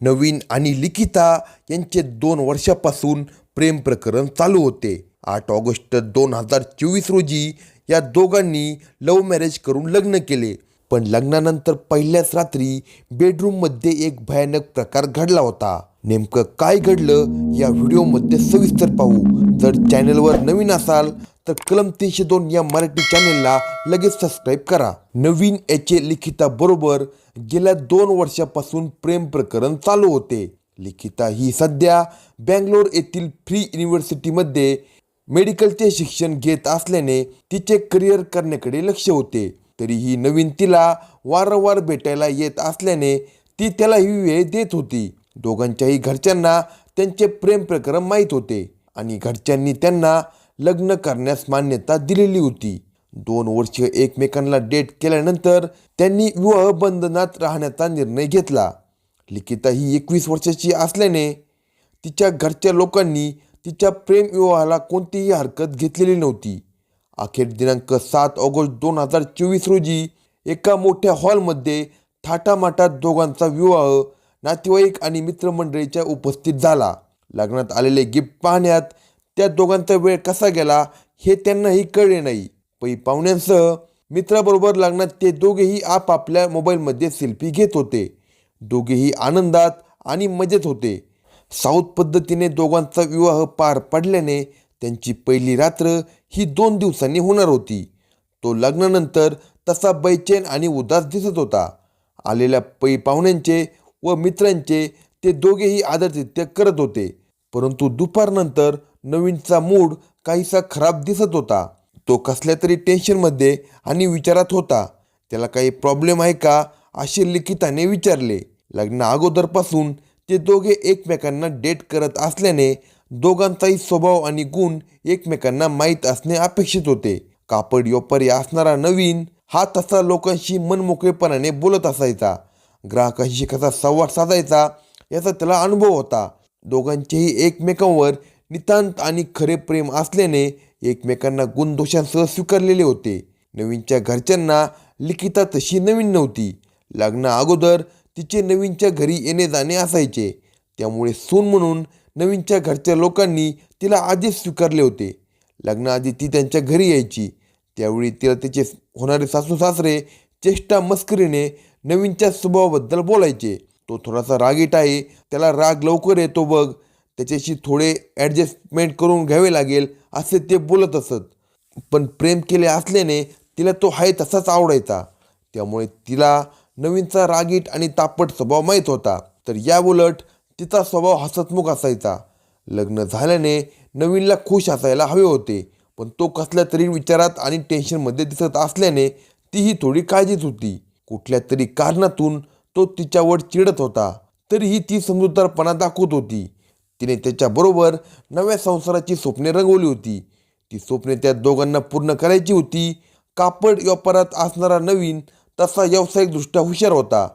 नवीन आणि लिखिता यांचे दोन वर्षापासून प्रेम प्रकरण चालू होते. आठ ऑगस्ट दोन हजार चोवीस रोजी या दोघांनी लव्ह मॅरेज करून लग्न केले. पण लग्नानंतर पहिल्याच रात्री बेडरूममध्ये एक भयानक प्रकार घडला होता. नेमकं काय घडलं या व्हिडिओमध्ये सविस्तर पाहू. जर चॅनलवर नवीन असाल तर कलम तीनशे दोन या मराठी चॅनेलला लगेच सबस्क्राईब करा. नवीन याचे लिखिता बरोबर गेल्या दोन वर्षापासून प्रेम प्रकरण चालू होते. लिखिता ही सध्या बँगलोर येथील फ्री युनिव्हर्सिटीमध्ये मेडिकलचे शिक्षण घेत असल्याने तिचे करिअर करण्याकडे लक्ष होते. तरीही नवीन तिला वारंवार भेटायला येत असल्याने ती त्याला ही वेळ देत होती. दोघांच्याही घरच्यांना त्यांचे प्रेम प्रकरण माहीत होते आणि घरच्यांनी त्यांना लग्न करण्यास मान्यता दिलेली होती. दोन वर्ष एकमेकांना डेट केल्यानंतर त्यांनी विवाह बंधनात राहण्याचा निर्णय घेतला. लिखिता ही एकवीस वर्षाची असल्याने तिच्या घरच्या लोकांनी तिच्या प्रेमविवाहाला कोणतीही हरकत घेतलेली नव्हती. अखेर दिनांक सात ऑगस्ट दोन हजार चोवीस रोजी एका मोठ्या हॉलमध्ये थाटामाटात दोघांचा विवाह नातेवाईक आणि मित्रमंडळीच्या उपस्थित झाला. लग्नात आलेले गिफ्ट पाहण्यात त्या दोघांचा वेळ कसा गेला हे त्यांनाही कळले नाही. पै पाहुण्यांसह मित्राबरोबर लग्नात ते दोघेही आपापल्या मोबाईलमध्ये सेल्फी घेत होते. दोघेही आनंदात आणि मजेत होते. साऊथ पद्धतीने दोघांचा विवाह पार पडल्याने त्यांची पहिली रात्र ही दोन दिवसांनी होणार होती. तो लग्नानंतर तसा बैचेन आणि उदास दिसत होता. आलेल्या पै पाहुण्यांचे व मित्रांचे ते दोघेही आदरतित्य करत होते. परंतु दुपारनंतर नवीनचा मूड काहीसा खराब दिसत होता. तो कसल्या तरी टेन्शनमध्ये आणि विचारात होता. त्याला काही प्रॉब्लेम आहे का? असे लिखिताने विचारले. लग्न अगोदरपासून ते दोघे एकमेकांना डेट करत असल्याने दोघांचाही स्वभाव आणि गुण एकमेकांना माहीत असणे अपेक्षित होते. कापड व्यापारी असणारा नवीन हा तसा लोकांशी मनमोकळेपणाने बोलत असायचा. ग्राहकांशी कसा संवाद साधायचा याचा त्याला अनुभव होता. दोघांचेही एकमेकांवर नितांत आणि खरे प्रेम असल्याने एकमेकांना गुणदोषांसह स्वीकारलेले होते. नवीनच्या घरच्यांना लिखिता तशी नवीन नव्हती. लग्ना अगोदर तिचे नवीनच्या घरी येणे जाणे असायचे. त्यामुळे सून म्हणून नवीनच्या घरच्या लोकांनी तिला आधीच स्वीकारले होते. लग्नाआधी ती त्यांच्या घरी यायची. त्यावेळी तिला तिचे होणारे सासू सासरे चेष्टा मस्करीने नवीनच्या स्वभावाबद्दल बोलायचे. तो थोडासा रागीट आहे. त्याला राग लवकर येतो बघ. त्याच्याशी थोडे ॲडजस्टमेंट करून घ्यावे लागेल असे ते बोलत असत. पण प्रेम केले असल्याने तिला तो आहे तसाच आवडायचा. त्यामुळे तिला नवीनचा रागीट आणि तापट स्वभाव माहीत होता. तर या उलट तिचा स्वभाव हसतमुख असायचा. लग्न झाल्याने नवीनला खुश असायला हवे होते. पण तो कसल्या तरी विचारात आणि टेन्शनमध्ये दिसत असल्याने तीही थोडी काळजीच होती. कुठल्या तरी कारणातून तो तिच्यावर चिडत होता. तरीही ती समजूतदारपणा दाखवत होती. तिने त्याच्याबरोबर नव्या संसाराची स्वप्ने रंगवली होती. ती स्वप्ने त्या दोघांना पूर्ण करायची होती. कापड व्यापारात असणारा नवीन तसा व्यावसायिकदृष्ट्या हुशार होता.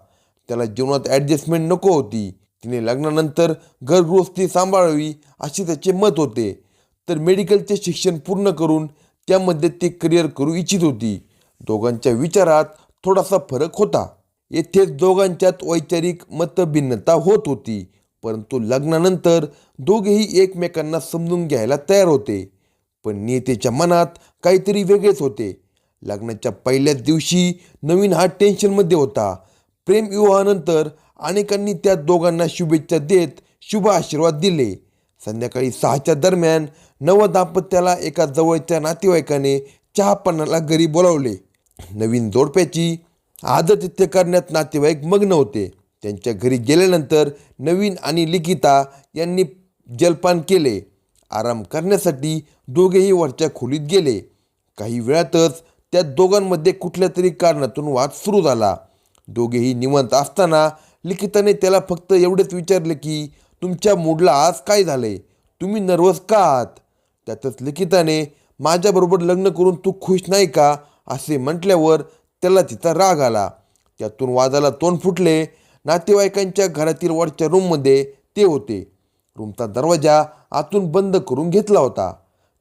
त्याला जीवनात ॲडजस्टमेंट नको होती. तिने लग्नानंतर घरगृहस्थी सांभाळावी असे त्याचे मत होते. तर मेडिकलचे शिक्षण पूर्ण करून त्यामध्ये ते करिअर करू इच्छित होती. दोघांच्या विचारात थोडासा फरक होता. येथेच दोघांच्यात वैचारिक मतभिन्नता होत होती. परंतु लग्नानंतर दोघेही एकमेकांना समजून घ्यायला तयार होते. पण नियतेच्या मनात काहीतरी वेगळेच होते. लग्नाच्या पहिल्याच दिवशी नवीन हा टेन्शनमध्ये होता. प्रेमविवाहानंतर अनेकांनी त्या दोघांना शुभेच्छा देत शुभ आशीर्वाद दिले. संध्याकाळी सहाच्या दरम्यान नव दाम्पत्याला एका जवळच्या नातेवाईकाने चहापानाला घरी बोलावले. नवीन जोडप्याची आदरातिथ्य करण्यात नातेवाईक मग्न होते. त्यांच्या घरी गेल्यानंतर नवीन आणि लिखिता यांनी जलपान केले. आराम करण्यासाठी दोघेही वरच्या खोलीत गेले. काही वेळातच त्या दोघांमध्ये कुठल्या तरी कारणातून वाद सुरू झाला. दोघेही निवंत असताना लिखिताने त्याला फक्त एवढेच विचारले की तुमच्या मूडला आज काय झाले? तुम्ही नर्वस का आहात? त्यातच लिखिताने माझ्याबरोबर लग्न करून तू खुश नाही का? असे म्हटल्यावर त्याला तिचा राग आला. त्यातून वादाला तोंड फुटले. नातेवाईकांच्या घरातील वरच्या रूममध्ये ते होते. रूमचा दरवाजा आतून बंद करून घेतला होता.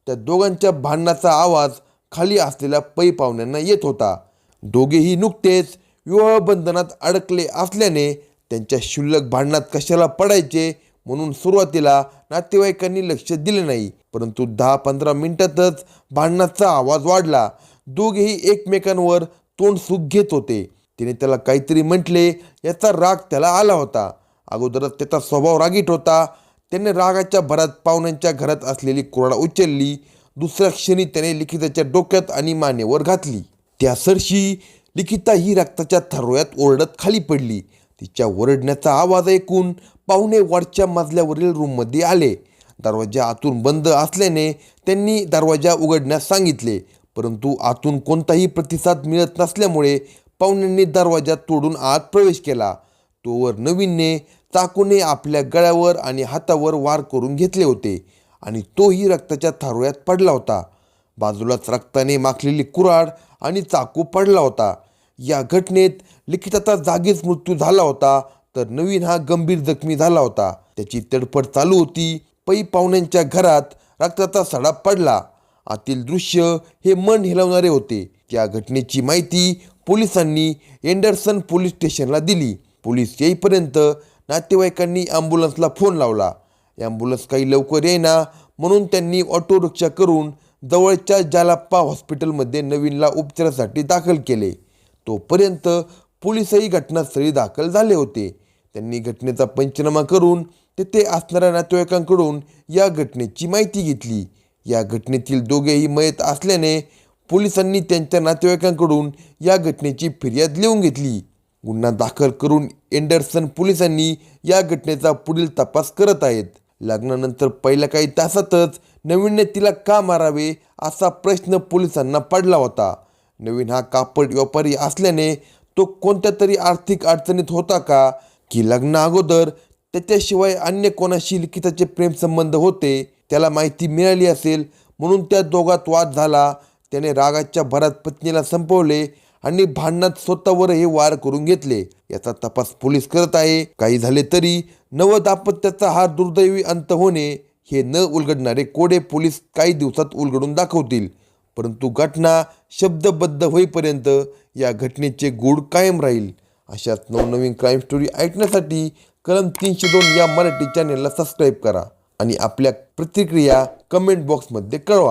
त्या दोघांच्या भांडणाचा आवाज खाली असलेल्या पै पाहुण्यांना येत होता. दोघेही नुकतेच विवाहबंधनात अडकले असल्याने त्यांच्या शुल्लक भांडणात कशाला पडायचे म्हणून सुरुवातीला नातेवाईकांनी लक्ष दिले नाही. परंतु दहा पंधरा मिनिटातच भांडणाचा आवाज वाढला. दोघेही एकमेकांवर तोंड सुख घेत होते. तिने त्याला काहीतरी म्हटले याचा राग त्याला आला होता. अगोदरच त्याचा स्वभाव रागीट होता. त्याने रागाच्या भरात पाहुण्यांच्या घरात असलेली कुराडा उचलली. दुसऱ्या क्षणी त्याने लिखिताच्या डोक्यात आणि मानेवर घातली. त्या सरशी लिखिता ही रक्ताच्या थरोळ्यात ओरडत खाली पडली. तिच्या ओरडण्याचा आवाज ऐकून पाहुणे वरच्या मजल्यावरील रूममध्ये आले. दरवाजा आतून बंद असल्याने त्यांनी दरवाजा उघडण्यास सांगितले. परंतु आतून कोणताही प्रतिसाद मिळत नसल्यामुळे पाहुण्यांनी दरवाजा तोडून आत प्रवेश केला. तोवर नवीनने चाकूने आपल्या गळ्यावर आणि हातावर वार करून घेतले होते आणि तोही रक्ताच्या थारोळ्यात पडला होता. बाजूलाच रक्ताने माखलेली कुऱ्हाड आणि चाकू पडला होता. या घटनेत लिखिताचा जागीच मृत्यू झाला होता तर नवीन हा गंभीर जखमी झाला होता. त्याची तडफड चालू होती. पै पाहुण्यांच्या घरात रक्ताचा सडा पडला. आतील दृश्य हे मन हिलवणारे होते. त्या घटनेची माहिती पोलिसांनी एंडरसन पोलीस स्टेशनला दिली. पोलीस येईपर्यंत नातेवाईकांनी ॲम्ब्युलन्सला फोन लावला. ॲम्ब्युलन्स काही लवकर येईना म्हणून त्यांनी ऑटो रिक्षा करून जवळच्या जालाप्पा हॉस्पिटलमध्ये नवीनला उपचारासाठी दाखल केले. तोपर्यंत पोलीसही घटनास्थळी दाखल झाले होते. त्यांनी घटनेचा पंचनामा करून तेथे असणाऱ्या नातेवाईकांकडून या घटनेची माहिती घेतली. या घटनेतील दोघेही मयत असल्याने पोलिसांनी त्यांच्या नातेवाईकांकडून या घटनेची फिर्याद लिहून घेतली. गुन्हा दाखल करून एंडरसन पोलिसांनी या घटनेचा पुढील तपास करत आहेत. लग्नानंतर पहिल्या काही तासातच नवीनने तिला का मारावे असा प्रश्न पोलिसांना पडला होता. नवीन हा कापड व्यापारी असल्याने तो कोणत्या तरी आर्थिक अडचणीत होता का की लग्ना अगोदर त्याच्याशिवाय अन्य कोणाशी लिखिताचे प्रेमसंबंध होते त्याला माहिती मिळाली असेल म्हणून त्या दोघात वाद झाला त्याने रागाच्या भरात पत्नीला संपवले आणि भांडणात स्वतःवर हे वार करून घेतले. याचा तपास पोलीस करत आहे. काही झाले तरी नव दाम्पत्याचा हा दुर्दैवी अंत होणे हे न उलगडणारे कोडे पोलीस काही दिवसात उलगडून दाखवतील. परंतु घटना शब्दबद्ध होईपर्यंत या घटनेचे गूढ कायम राहील. अशाच नवनवीन क्राईम स्टोरी ऐकण्यासाठी कलम तीनशे दोन या मराठी चॅनेलला सबस्क्राईब करा आणि आपल्या प्रतिक्रिया कमेंट बॉक्समध्ये कळवा.